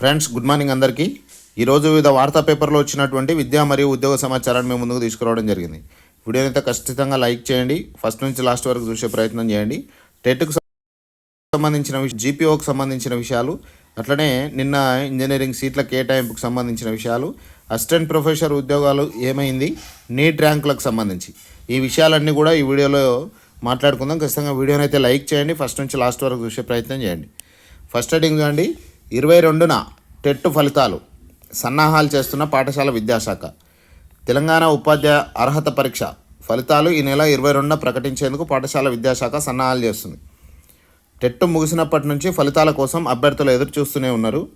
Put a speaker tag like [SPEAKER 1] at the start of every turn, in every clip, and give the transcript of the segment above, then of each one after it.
[SPEAKER 1] Friends good morning అందరికీ. ఈరోజు వివిధ వార్తా పేపర్లో వచ్చినటువంటి విద్యా మరియు ఉద్యోగ సమాచారాన్ని మేము ముందుకు తీసుకురావడం జరిగింది. వీడియోని అయితే ఖచ్చితంగా లైక్ చేయండి. ఫస్ట్ నుంచి లాస్ట్ వరకు చూసే ప్రయత్నం చేయండి. టెట్కు సంబంధించిన విషయం జీపీఓకి సంబంధించిన విషయాలు అట్లనే నిన్న ఇంజనీరింగ్ సీట్ల కేటాయింపుకు సంబంధించిన విషయాలు అసిస్టెంట్ ప్రొఫెసర్ ఉద్యోగాలు ఏమైంది నీట్ ర్యాంకులకు సంబంధించి. ఈ విషయాలన్నీ కూడా ఈ వీడియోలో మాట్లాడుకుందాం. ఖచ్చితంగా వీడియోని అయితే లైక్ చేయండి. ఫస్ట్ నుంచి లాస్ట్ వరకు చూసే ప్రయత్నం చేయండి. ఫస్ట్ హెడింగ్ చూడండి. ఇరవై రెండున టెట్ ఫలితాలు సన్నాహాలు చేస్తున్న పాఠశాల విద్యాశాఖ. తెలంగాణ ఉపాధ్యాయ అర్హత పరీక్ష ఫలితాలు ఈ నెల ఇరవై రెండున ప్రకటించేందుకు పాఠశాల విద్యాశాఖ సన్నాహాలు చేస్తుంది. టెట్ ముగిసినప్పటి నుంచి ఫలితాల కోసం అభ్యర్థులు ఎదురు చూస్తూనే ఉన్నారు.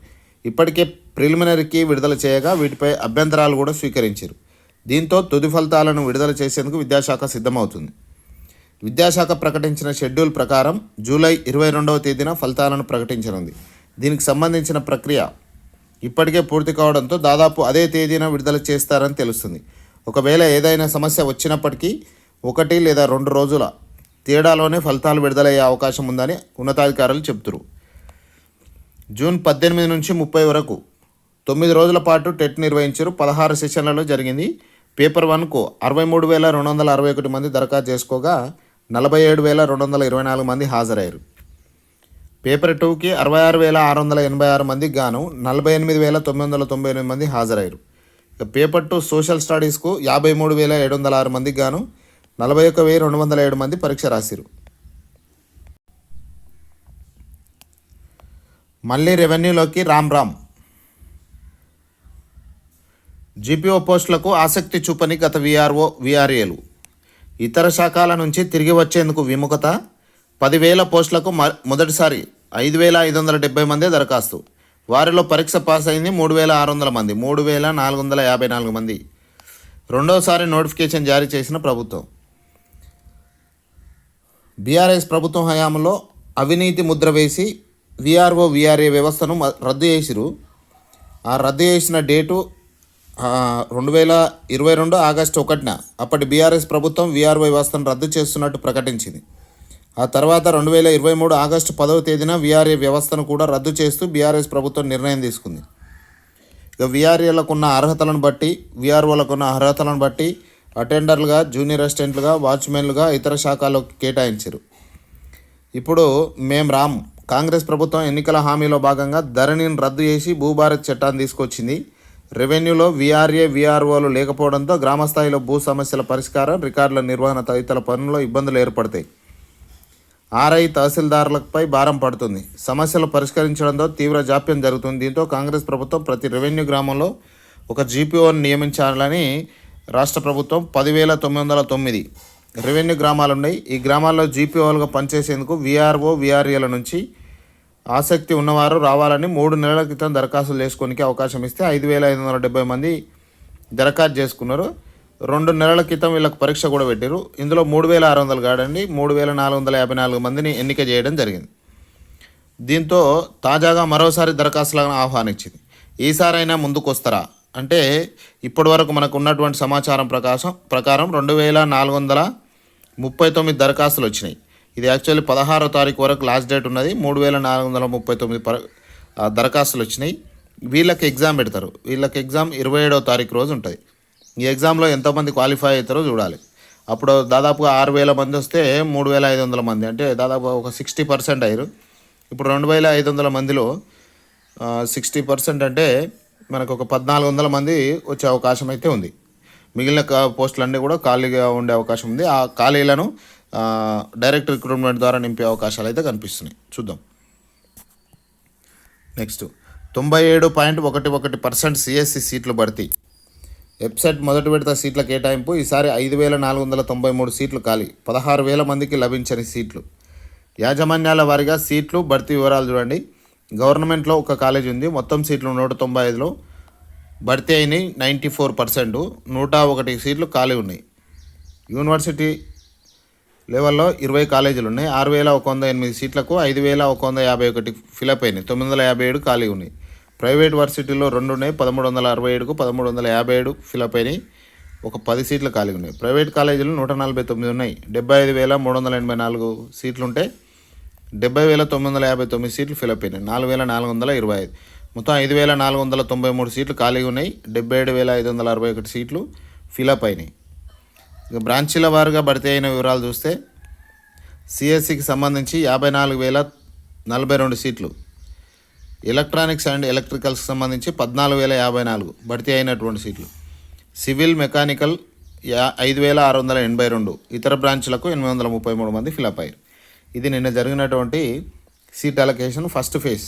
[SPEAKER 1] ఇప్పటికే ప్రిలిమినరీకి విడుదల చేయగా వీటిపై అభ్యంతరాలు కూడా స్వీకరించారు. దీంతో తుది ఫలితాలను విడుదల చేసేందుకు విద్యాశాఖ సిద్ధమవుతుంది. విద్యాశాఖ ప్రకటించిన షెడ్యూల్ ప్రకారం జూలై ఇరవై రెండవ తేదీన ఫలితాలను ప్రకటించనుంది. దీనికి సంబంధించిన ప్రక్రియ ఇప్పటికే పూర్తి కావడంతో దాదాపు అదే తేదీన విడుదల చేస్తారని తెలుస్తుంది. ఒకవేళ ఏదైనా సమస్య వచ్చినప్పటికీ ఒకటి లేదా రెండు రోజుల తేడాలోనే ఫలితాలు విడుదలయ్యే అవకాశం ఉందని ఉన్నతాధికారులు చెబుతున్నారు జూన్ పద్దెనిమిది నుంచి ముప్పై వరకు తొమ్మిది రోజుల పాటు టెట్ నిర్వహించారు. పదహారు సెషన్లలో జరిగింది. పేపర్ వన్కు అరవై మూడు వేల రెండు వందల అరవై ఒకటి మంది దరఖాస్తు చేసుకోగా నలభై ఏడు వేల రెండు వందల ఇరవై నాలుగు మంది హాజరయ్యారు. పేపర్ టూకి అరవై ఆరు వేల ఆరు వందల ఎనభై ఆరు మందికి గాను నలభై ఎనిమిది వేల తొమ్మిది వందల తొంభై ఎనిమిది మంది హాజరయ్యారు. ఇక పేపర్ టూ సోషల్ స్టడీస్కు యాభై మూడు వేల ఏడు వందల ఆరు మందికి గాను నలభై ఒక్క వెయ్యి రెండు వందల ఏడు మంది పరీక్ష రాసిరు. మళ్ళీ రెవెన్యూలోకి రామ్ రామ్. జీపీఓ పోస్టులకు ఆసక్తి చూపని గత విఆర్ఓ విఆర్ఏలు. ఇతర శాఖల నుంచి తిరిగి వచ్చేందుకు విముఖత పదివేల పోస్టులకు మ- మొదటిసారి ఐదు వేల ఐదు వందల డెబ్బై మందే దరఖాస్తు. వారిలో పరీక్ష పాస్ అయింది మూడు వేల ఆరు వందల మంది మూడు వేల నాలుగు వందల యాభై నాలుగు మంది. రెండోసారి నోటిఫికేషన్ జారీ చేసిన ప్రభుత్వం. బీఆర్ఎస్ ప్రభుత్వం హయాంలో అవినీతి ముద్ర వేసి విఆర్ఓ విఆర్ఏ వ్యవస్థను రద్దు చేసిరు. ఆ రద్దు చేసిన డేటు రెండు వేల ఇరవై రెండు ఆగస్టు ఒకటిన అప్పటి బీఆర్ఎస్ ప్రభుత్వం విఆర్ఓ వ్యవస్థను రద్దు చేస్తున్నట్టు ప్రకటించింది. ఆ తర్వాత రెండు వేల ఇరవై మూడు ఆగస్టు పదవ తేదీన విఆర్ఏ వ్యవస్థను కూడా రద్దు చేస్తూ బీఆర్ఎస్ ప్రభుత్వం నిర్ణయం తీసుకుంది. ఇక విఆర్ఏలకున్న అర్హతలను బట్టి విఆర్ఓలకున్న అర్హతలను బట్టి అటెండర్లుగా జూనియర్ అసిస్టెంట్లుగా వాచ్మెన్లుగా ఇతర శాఖలకు కేటాయించారు. ఇప్పుడు మేం రామ్ కాంగ్రెస్ ప్రభుత్వం ఎన్నికల హామీలో భాగంగా ధరణిని రద్దు చేసి భూభారత్ చట్టాన్ని తీసుకొచ్చింది. రెవెన్యూలో విఆర్ఏ విఆర్ఓలు లేకపోవడంతో గ్రామస్థాయిలో భూ సమస్యల పరిష్కారం రికార్డుల నిర్వహణ తదితర పనుల్లో ఇబ్బందులు ఏర్పడతాయి. ఆర్ఐ తహసీల్దారులపై భారం పడుతుంది. సమస్యలు పరిష్కరించడంతో తీవ్ర జాప్యం జరుగుతుంది. దీంతో కాంగ్రెస్ ప్రభుత్వం ప్రతి రెవెన్యూ గ్రామంలో ఒక జీపీఓని నియమించాలని రాష్ట్ర ప్రభుత్వం పదివేల తొమ్మిది వందల తొమ్మిది రెవెన్యూ గ్రామాలు ఉన్నాయి. ఈ గ్రామాల్లో జీపీఓలుగా పనిచేసేందుకు విఆర్ఓ విఆర్ఏల నుంచి ఆసక్తి ఉన్నవారు రావాలని మూడు నెలల క్రితం దరఖాస్తులు చేసుకోనికి అవకాశం ఇస్తే ఐదు వేల ఐదు వందల డెబ్బై మంది దరఖాస్తు చేసుకున్నారు. రెండు నెలల క్రితం వీళ్ళకి పరీక్ష కూడా పెట్టారు ఇందులో మూడు వేల ఆరు వందలు కాడండి మూడు వేల నాలుగు వందల యాభై నాలుగు మందిని ఎన్నిక చేయడం జరిగింది. దీంతో తాజాగా మరోసారి దరఖాస్తులను ఆహ్వానించింది. ఈసారైనా ముందుకు వస్తారా అంటే ఇప్పటి వరకు మనకు ఉన్నటువంటి సమాచారం ప్రకాశం ప్రకారం రెండు వేల నాలుగు వందల ముప్పై తొమ్మిది దరఖాస్తులు వచ్చినాయి. ఇది యాక్చువల్లీ పదహారో తారీఖు వరకు లాస్ట్ డేట్ ఉన్నది. మూడు వేల నాలుగు వందల ముప్పై తొమ్మిది పర దరఖాస్తులు వచ్చినాయి. వీళ్ళకి ఎగ్జామ్ పెడతారు. వీళ్ళకి ఎగ్జామ్ ఇరవై ఏడవ తారీఖు రోజు ఉంటుంది. ఈ ఎగ్జామ్లో ఎంతమంది క్వాలిఫై అవుతారో చూడాలి. అప్పుడు దాదాపుగా ఆరు వేల మంది వస్తే మూడు వేల ఐదు వందల మంది. అంటే దాదాపు ఒక సిక్స్టీ పర్సెంట్ అయ్యారు. ఇప్పుడు రెండు వేల ఐదు వందల మందిలో సిక్స్టీ పర్సెంట్ అంటే మనకు ఒక పద్నాలుగు వందల మంది వచ్చే అవకాశం అయితే ఉంది. మిగిలిన పోస్టులన్నీ కూడా ఖాళీగా ఉండే అవకాశం ఉంది. ఆ ఖాళీలను డైరెక్ట్ రిక్రూట్మెంట్ ద్వారా నింపే అవకాశాలు అయితే కనిపిస్తున్నాయి. చూద్దాం. నెక్స్ట్. తొంభై ఏడు పాయింట్ ఒకటి ఒకటి పర్సెంట్ సిఎస్సి సీట్లు భర్తీ వెబ్సైట్ మొదటి విడత సీట్ల కేటాయింపు ఈసారి ఐదు వేల నాలుగు వందల తొంభై మూడు సీట్లు ఖాళీ. పదహారు వేల మందికి లభించని సీట్లు. యాజమాన్యాల వారీగా సీట్లు భర్తీ వివరాలు చూడండి. గవర్నమెంట్లో ఒక కాలేజ్ ఉంది. మొత్తం సీట్లు నూట తొంభై ఐదులో భర్తీ అయినాయి నైంటీ ఫోర్ పర్సెంట్. నూట ఒకటి సీట్లు ఖాళీ ఉన్నాయి. యూనివర్సిటీ లెవెల్లో ఇరవై కాలేజీలు ఉన్నాయి. ఆరు వేల ఒక వంద ఎనిమిది సీట్లకు ఐదు వేల ఒక వంద యాభై ఒకటి ఫిలప్ అయినాయి. తొమ్మిది వందల యాభై ఏడు ఖాళీ ఉన్నాయి. ప్రైవేట్ వర్సిటీలో రెండు ఉన్నాయి. పదమూడు వందల అరవై ఏడుకు పదమూడు వందల యాభై ఏడు ఫిలప్ అయినాయి. ఒక పది సీట్లు ఖాళీ ఉన్నాయి. ప్రైవేట్ కాలేజీలు నూట నలభై తొమ్మిది ఉన్నాయి. డెబ్బై ఐదు వేల మూడు వందల ఎనభై నాలుగు సీట్లు ఉంటే డెబ్బై వేల తొమ్మిది వందల యాభై తొమ్మిది సీట్లు ఫిలప్ అయినాయి. నాలుగు వేల నాలుగు వందల ఇరవై ఐదు. మొత్తం ఐదు వేల నాలుగు వందల తొంభై మూడు సీట్లు ఖాళీగా ఉన్నాయి. డెబ్బై ఏడు వేల ఐదు వందల అరవై ఒకటి సీట్లు ఫిలప్ అయినాయి. ఇక బ్రాంచీల వారుగా భర్తీ అయిన వివరాలు చూస్తే సిఎస్సికి సంబంధించి యాభై నాలుగు వేల నలభై రెండు సీట్లు. ఎలక్ట్రానిక్స్ అండ్ ఎలక్ట్రికల్స్కి సంబంధించి పద్నాలుగు వేల యాభై నాలుగు భర్తీ అయినటువంటి సీట్లు. సివిల్ మెకానికల్ యా ఐదు వేల ఆరు వందల ఎనభై రెండు. ఇతర బ్రాంచ్లకు ఎనిమిది వందల ముప్పై మూడు మంది ఫిలప్ అయ్యారు. ఇది నిన్న జరిగినటువంటి సీట్ అలొకేషన్ ఫస్ట్ ఫేజ్.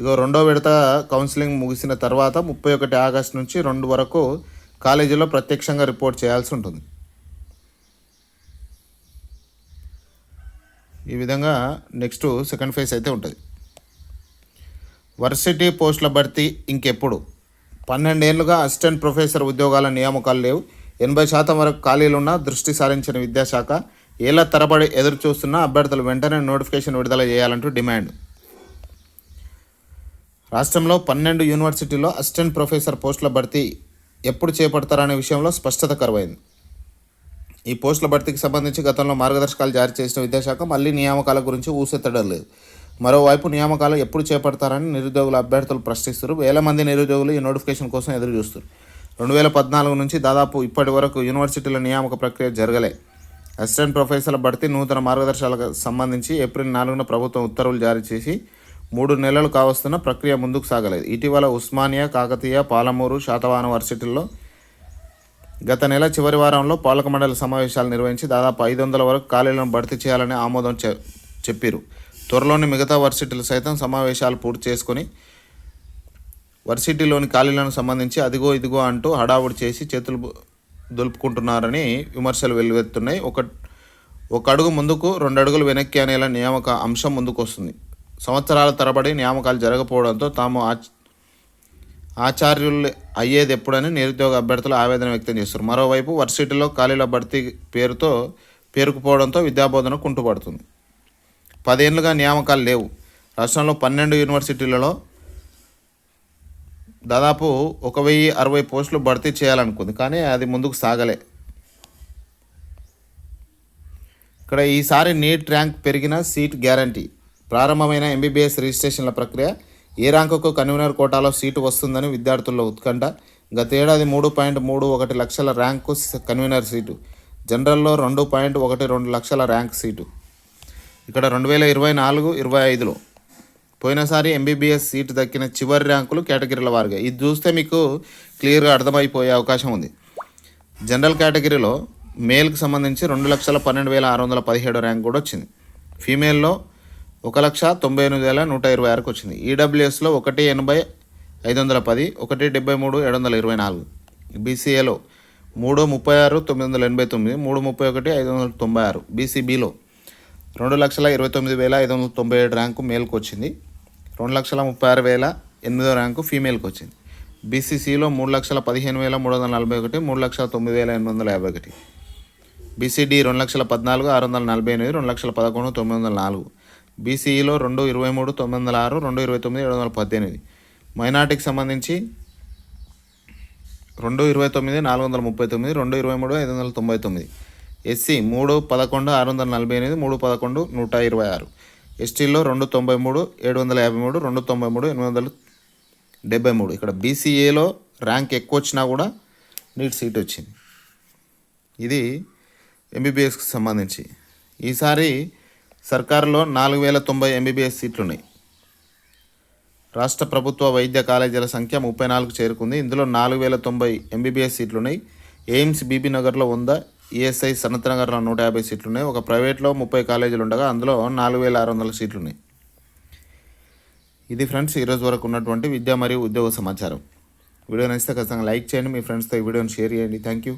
[SPEAKER 1] ఇగో రెండో విడత కౌన్సిలింగ్ ముగిసిన తర్వాత ముప్పై ఒకటి ఆగస్టు నుంచి రెండు వరకు కాలేజీలో ప్రత్యక్షంగా రిపోర్ట్ చేయాల్సి ఉంటుంది. ఈ విధంగా నెక్స్ట్ సెకండ్ ఫేజ్ అయితే ఉంటుంది. వర్సిటీ పోస్టుల భర్తీ ఇంకెప్పుడు? పన్నెండేళ్ళుగా అసిస్టెంట్ ప్రొఫెసర్ ఉద్యోగాల నియామకాలు లేవు. ఎనభై శాతం వరకు ఖాళీలున్న దృష్టి సారించిన విద్యాశాఖ ఏళ్ళ తరబడి ఎదురు చూస్తున్న అభ్యర్థులు వెంటనే నోటిఫికేషన్ విడుదల చేయాలంటూ డిమాండ్. రాష్ట్రంలో పన్నెండు యూనివర్సిటీల్లో అసిస్టెంట్ ప్రొఫెసర్ పోస్టుల భర్తీ ఎప్పుడు చేపడతారనే విషయంలో స్పష్టత కరువైంది. ఈ పోస్టుల భర్తీకి సంబంధించి గతంలో మార్గదర్శకాలు జారీ చేసిన విద్యాశాఖ మళ్ళీ నియామకాల గురించి ఊసెత్తడం లేదు. మరోవైపు నియామకాలు ఎప్పుడు చేపడతారని నిరుద్యోగుల అభ్యర్థులు ప్రశ్నిస్తారు వేల మంది నిరుద్యోగులు ఈ నోటిఫికేషన్ కోసం ఎదురు చూస్తారు రెండు వేల పద్నాలుగు నుంచి దాదాపు ఇప్పటి వరకు యూనివర్సిటీల నియామక ప్రక్రియ జరగలే. అసిస్టెంట్ ప్రొఫెసర్ల భర్తీ నూతన మార్గదర్శకాలకు సంబంధించి ఏప్రిల్ నాలుగున ప్రభుత్వం ఉత్తర్వులు జారీ చేసి మూడు నెలలు కావస్తున్న ప్రక్రియ ముందుకు సాగలేదు. ఇటీవల ఉస్మానియా కాకతీయ పాలమూరు శాతవాహన వర్సిటీల్లో గత నెల చివరి వారంలో పాలక మండలి సమావేశాలు నిర్వహించి దాదాపు ఐదు వందల వరకు ఖాళీలను భర్తీ చేయాలని ఆమోదం చె చెప్పారు. త్వరలోని మిగతా వర్సిటీలు సైతం సమావేశాలు పూర్తి చేసుకొని వర్సిటీలోని ఖాళీలను సంబంధించి అదిగో ఇదిగో అంటూ హడావుడి చేసి చేతులు దులుపుకుంటున్నారని విమర్శలు వెల్లువెత్తున్నాయి. ఒక ఒక అడుగు ముందుకు రెండు అడుగులు వెనక్కి అనేలా నియామక అంశం ముందుకు వస్తుంది సంవత్సరాల తరబడి నియామకాలు జరగకపోవడంతో తాము ఆచార్యులు అయ్యేది ఎప్పుడని నిరుద్యోగ అభ్యర్థులు ఆవేదన వ్యక్తం చేస్తారు మరోవైపు వర్సిటీలో ఖాళీల భర్తీ పేరుతో పేరుకుపోవడంతో విద్యాబోధన కుంటుపడుతుంది. పదేళ్ళుగా నియామకాలు లేవు. రాష్ట్రంలో పన్నెండు యూనివర్సిటీలలో దాదాపు ఒక వెయ్యి అరవై పోస్టులు భర్తీ చేయాలనుకుంది. కానీ అది ముందుకు సాగలే. ఇక్కడ ఈసారి నీట్ ర్యాంక్ పెరిగిన సీట్ గ్యారంటీ. ప్రారంభమైన ఎంబీబీఎస్ రిజిస్ట్రేషన్ల ప్రక్రియ ఏ ర్యాంకుకు కన్వీనర్ కోటాలో సీటు వస్తుందని విద్యార్థుల్లో ఉత్కంఠ. గతేడాది మూడు పాయింట్ మూడు ఒకటి లక్షల ర్యాంకు కన్వీనర్ సీటు. జనరల్లో రెండు పాయింట్ ఒకటి రెండు లక్షల ర్యాంక్ సీటు. ఇక్కడ రెండు వేల ఇరవై నాలుగు ఇరవై ఐదులో పోయినసారి ఎంబీబీఎస్ సీటు దక్కిన చివరి ర్యాంకులు కేటగిరీల వారిగా. ఇది చూస్తే మీకు క్లియర్గా అర్థమైపోయే అవకాశం ఉంది. జనరల్ కేటగిరీలో మేల్కి సంబంధించి రెండు లక్షల పన్నెండు వేల ఆరు వందల పదిహేడు ర్యాంక్ కూడా వచ్చింది. ఫీమేల్లో ఒక లక్ష తొంభై ఎనిమిది వేల నూట ఇరవై ఆరుకు వచ్చింది. ఈడబ్ల్యూఎస్లో ఒకటి ఎనభై ఐదు వందల పది ఒకటి డెబ్బై మూడు ఏడు వందల ఇరవై నాలుగు. బీసీఏలో మూడు ముప్పై ఆరు తొమ్మిది వందల ఎనభై తొమ్మిది మూడు ముప్పై ఒకటి ఐదు వందల తొంభై ఆరు. బీసీబీలో రెండు లక్షల ఇరవై తొమ్మిది వేల ఐదు వందల తొంభై ఏడు ర్యాంకు మేల్కి వచ్చింది రెండు లక్షల ముప్పై ఆరు వేల ఎనిమిదో ర్యాంకు ఫీమేల్కి వచ్చింది బీసీసీలో మూడు లక్షల పదిహేను వేల మూడు వందల నలభై ఒకటి మూడు లక్షల తొమ్మిది వేల ఎనిమిది వందల యాభై ఒకటి. బీసీడీ రెండు లక్షల పద్నాలుగు ఆరు వందల నలభై ఎనిమిది రెండు లక్షల పదకొండు తొమ్మిది వందల నాలుగు. బీసీఈలో రెండు ఇరవై మూడు తొమ్మిది వందల ఆరు రెండు ఇరవై తొమ్మిది ఏడు వందల పద్దెనిమిది. మైనార్టీకి సంబంధించి రెండు ఇరవై తొమ్మిది నాలుగు వందల ముప్పై తొమ్మిది రెండు ఇరవై మూడు ఐదు వందల తొంభై తొమ్మిది. ఎస్సీ మూడు పదకొండు ఆరు వందల నలభై ఎనిమిది మూడు పదకొండు నూట ఇరవై ఆరు. ఎస్టీలో రెండు తొంభై మూడు ఏడు వందల యాభై మూడు రెండు తొంభై మూడు ఎనిమిది వందల డెబ్బై మూడు. ఇక్కడ బీసీఏలో ర్యాంక్ ఎక్కువ వచ్చినా కూడా నీట్ సీట్ వచ్చింది. ఇది ఎంబీబీఎస్కి సంబంధించి. ఈసారి సర్కారులో నాలుగు వేల తొంభై ఎంబీబీఎస్ సీట్లు ఉన్నాయి రాష్ట్ర ప్రభుత్వ వైద్య కాలేజీల సంఖ్య ముప్పై నాలుగు చేరుకుంది. ఇందులో నాలుగు వేల తొంభై ఎంబీబీఎస్ సీట్లు ఉన్నాయి ఎయిమ్స్ బీబీ నగర్లో ఉందా ఈఎస్ఐ సనత్నగర్లో నూట యాభై సీట్లు ఉన్నాయి ఒక ప్రైవేట్లో ముప్పై కాలేజీలు ఉండగా అందులో నాలుగు వేల ఆరు వందల సీట్లు ఉన్నాయి ఇది ఫ్రెండ్స్ ఈరోజు వరకు ఉన్నటువంటి విద్య మరియు ఉద్యోగ సమాచారం. వీడియో నచ్చితే ఖచ్చితంగా లైక్ చేయండి. మీ ఫ్రెండ్స్తో ఈ వీడియోని షేర్ చేయండి. Thank you.